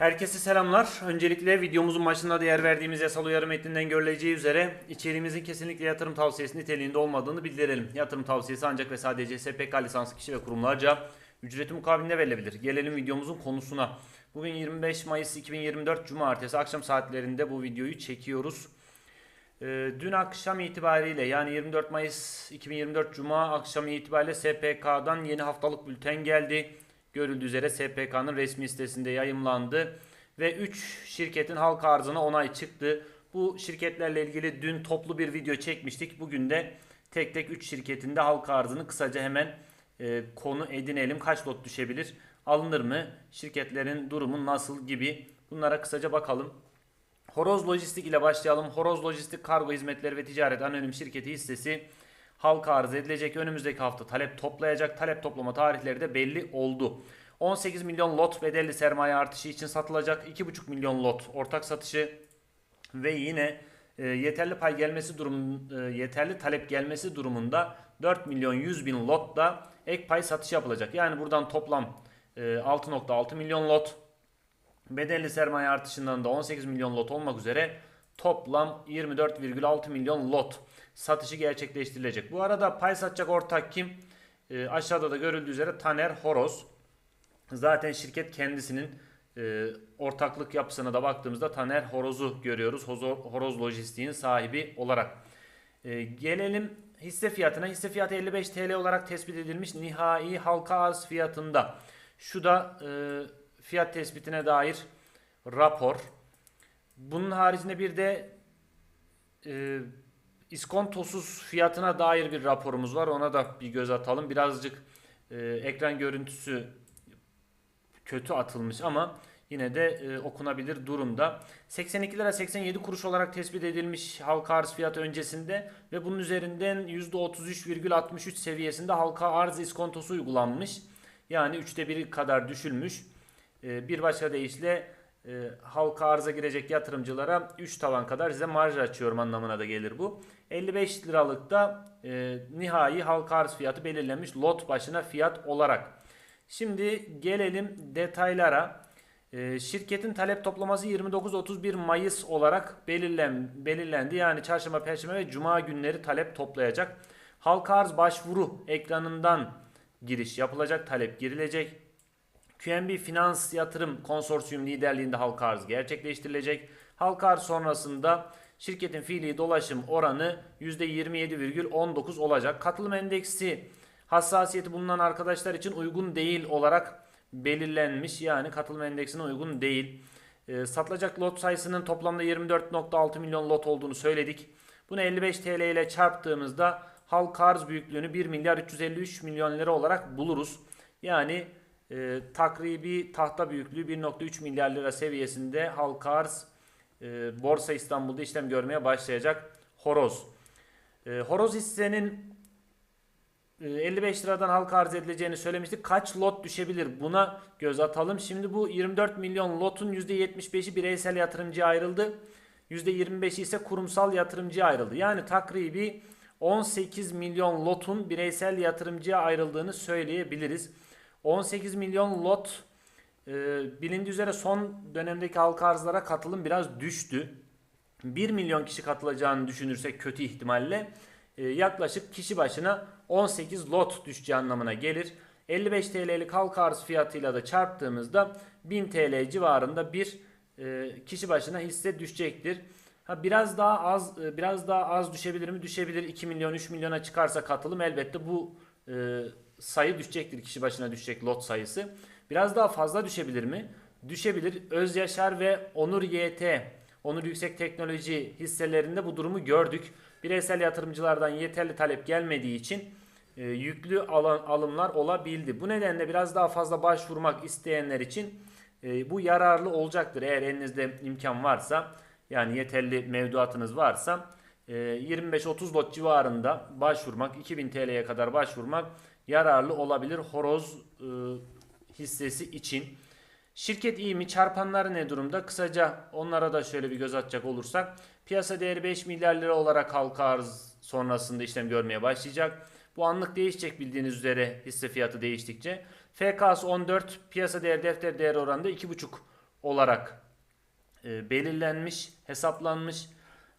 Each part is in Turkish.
Herkese selamlar. Öncelikle videomuzun başında değer verdiğimiz yasal uyarı metninden görüleceği üzere içeriğimizin kesinlikle yatırım tavsiyesi niteliğinde olmadığını bildirelim. Yatırım tavsiyesi ancak ve sadece SPK lisanslı kişi ve kurumlarca ücreti mukabilinde verilebilir. Gelelim videomuzun konusuna. Bugün 25 Mayıs 2024 Cumartesi akşam saatlerinde bu videoyu çekiyoruz. Ee, Dün akşam itibariyle yani 24 Mayıs 2024 Cuma akşamı itibariyle SPK'dan yeni haftalık bülten geldi. Görüldüğü üzere SPK'nın resmi sitesinde yayımlandı ve 3 şirketin halka arzına onay çıktı. Bu şirketlerle ilgili dün toplu bir video çekmiştik. Bugün de tek tek 3 şirketin de halka arzını kısaca hemen e, konu edinelim. Kaç lot düşebilir? Alınır mı? Şirketlerin durumu nasıl gibi bunlara kısaca bakalım. Horoz Lojistik ile başlayalım. Horoz Lojistik Kargo Hizmetleri ve Ticaret Anonim Şirketi hissesi halka arz edilecek. Önümüzdeki hafta talep toplayacak. Talep toplama tarihleri de belli oldu. 18 milyon lot bedelli sermaye artışı için satılacak. 2,5 milyon lot ortak satışı ve yine e, yeterli pay gelmesi durum e, yeterli talep gelmesi durumunda 4 milyon 100 bin lot da ek pay satışı yapılacak. Yani buradan toplam e, 6.6 milyon lot Bedelli sermaye artışından da 18 milyon lot olmak üzere toplam 24,6 milyon lot satışı gerçekleştirilecek. Bu arada pay satacak ortak kim? Ee, aşağıda da görüldüğü üzere Taner Horoz. Zaten şirket kendisinin e, ortaklık yapısına da baktığımızda Taner Horoz'u görüyoruz. Hozo- Horoz Lojistik'in sahibi olarak. Ee, gelelim hisse fiyatına. Hisse fiyatı 55 TL olarak tespit edilmiş nihai halka arz fiyatında. Şu da e, fiyat tespitine dair rapor. Bunun haricinde bir de e, iskontosuz fiyatına dair bir raporumuz var. Ona da bir göz atalım. Birazcık e, ekran görüntüsü kötü atılmış ama yine de e, okunabilir durumda. 82 lira 87 kuruş olarak tespit edilmiş halka arz fiyatı öncesinde ve bunun üzerinden %33,63 seviyesinde halka arz iskontosu uygulanmış. Yani üçte biri kadar düşülmüş. E, bir başka deyişle e, halka arıza girecek yatırımcılara 3 tavan kadar size marj açıyorum anlamına da gelir bu. 55 liralıkta e, nihai halka arz fiyatı belirlenmiş lot başına fiyat olarak. Şimdi gelelim detaylara. E, şirketin talep toplaması 29-31 Mayıs olarak belirlen, belirlendi. Yani çarşamba, perşembe ve cuma günleri talep toplayacak. Halka arz başvuru ekranından giriş yapılacak, talep girilecek. QNB Finans Yatırım Konsorsiyum liderliğinde halka arz gerçekleştirilecek. Halka arz sonrasında şirketin fiili dolaşım oranı %27,19 olacak. Katılım endeksi hassasiyeti bulunan arkadaşlar için uygun değil olarak belirlenmiş. Yani katılım endeksine uygun değil. E, satılacak lot sayısının toplamda 24.6 milyon lot olduğunu söyledik. Bunu 55 TL ile çarptığımızda halka arz büyüklüğünü 1 milyar 353 milyon lira olarak buluruz. Yani e, takribi tahta büyüklüğü 1.3 milyar lira seviyesinde halka arz e, Borsa İstanbul'da işlem görmeye başlayacak horoz. E, horoz hissenin e, 55 liradan halka arz edileceğini söylemiştik. Kaç lot düşebilir buna göz atalım. Şimdi bu 24 milyon lotun %75'i bireysel yatırımcıya ayrıldı. %25'i ise kurumsal yatırımcıya ayrıldı. Yani takribi 18 milyon lotun bireysel yatırımcıya ayrıldığını söyleyebiliriz. 18 milyon lot e, bilindiği üzere son dönemdeki halka arzlara katılım biraz düştü. 1 milyon kişi katılacağını düşünürsek kötü ihtimalle e, yaklaşık kişi başına 18 lot düşeceği anlamına gelir. 55 TL'lik halka arz fiyatıyla da çarptığımızda 1000 TL civarında bir e, kişi başına hisse düşecektir. Ha biraz daha az e, biraz daha az düşebilir mi? Düşebilir. 2 milyon 3 milyona çıkarsa katılım elbette bu e, sayı düşecektir. Kişi başına düşecek lot sayısı. Biraz daha fazla düşebilir mi? Düşebilir. Öz Yaşar ve Onur YT, Onur Yüksek Teknoloji hisselerinde bu durumu gördük. Bireysel yatırımcılardan yeterli talep gelmediği için e, yüklü alan, alımlar olabildi. Bu nedenle biraz daha fazla başvurmak isteyenler için e, bu yararlı olacaktır. Eğer elinizde imkan varsa yani yeterli mevduatınız varsa 25-30 lot civarında başvurmak 2000 TL'ye kadar başvurmak yararlı olabilir horoz e, hissesi için. Şirket iyi mi? Çarpanları ne durumda? Kısaca onlara da şöyle bir göz atacak olursak. Piyasa değeri 5 milyar lira olarak halka arz sonrasında işlem görmeye başlayacak. Bu anlık değişecek bildiğiniz üzere hisse fiyatı değiştikçe. FK'sı 14, piyasa değeri defter değeri oranında 2,5 olarak e, belirlenmiş, hesaplanmış.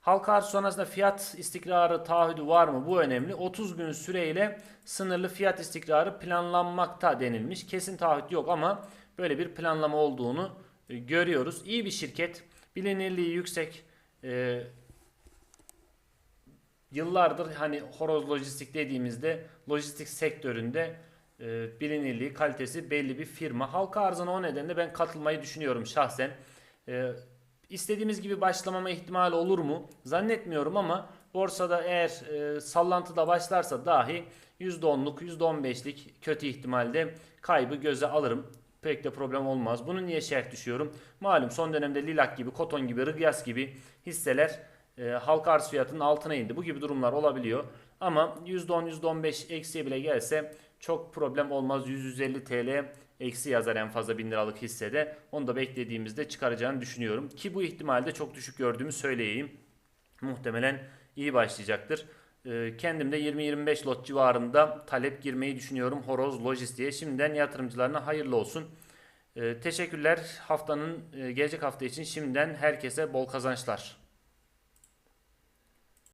Halka arz sonrasında fiyat istikrarı taahhüdü var mı? Bu önemli. 30 gün süreyle sınırlı fiyat istikrarı planlanmakta denilmiş. Kesin taahhüt yok ama böyle bir planlama olduğunu e, görüyoruz. İyi bir şirket, bilinirliği yüksek. E, yıllardır hani horoz lojistik dediğimizde lojistik sektöründe e, bilinirliği, kalitesi belli bir firma. Halka arzına o nedenle ben katılmayı düşünüyorum şahsen. E, istediğimiz gibi başlamama ihtimali olur mu? Zannetmiyorum ama borsada eğer e, sallantıda başlarsa dahi %10'luk, %15'lik kötü ihtimalde kaybı göze alırım. Pek de problem olmaz. Bunu niye şerh düşüyorum? Malum son dönemde Lilak gibi, Koton gibi, Rıgyas gibi hisseler e, halka arz fiyatının altına indi. Bu gibi durumlar olabiliyor. Ama %10, %15 eksiye bile gelse çok problem olmaz. 100-150 TL eksi yazar en fazla 1000 liralık hissede. Onu da beklediğimizde çıkaracağını düşünüyorum. Ki bu ihtimalde çok düşük gördüğümü söyleyeyim. Muhtemelen iyi başlayacaktır. Ee, Kendim de 20-25 lot civarında talep girmeyi düşünüyorum Horoz Lojistiğe. Şimdiden yatırımcılarına hayırlı olsun. Ee, Teşekkürler haftanın e, gelecek hafta için şimdiden herkese bol kazançlar.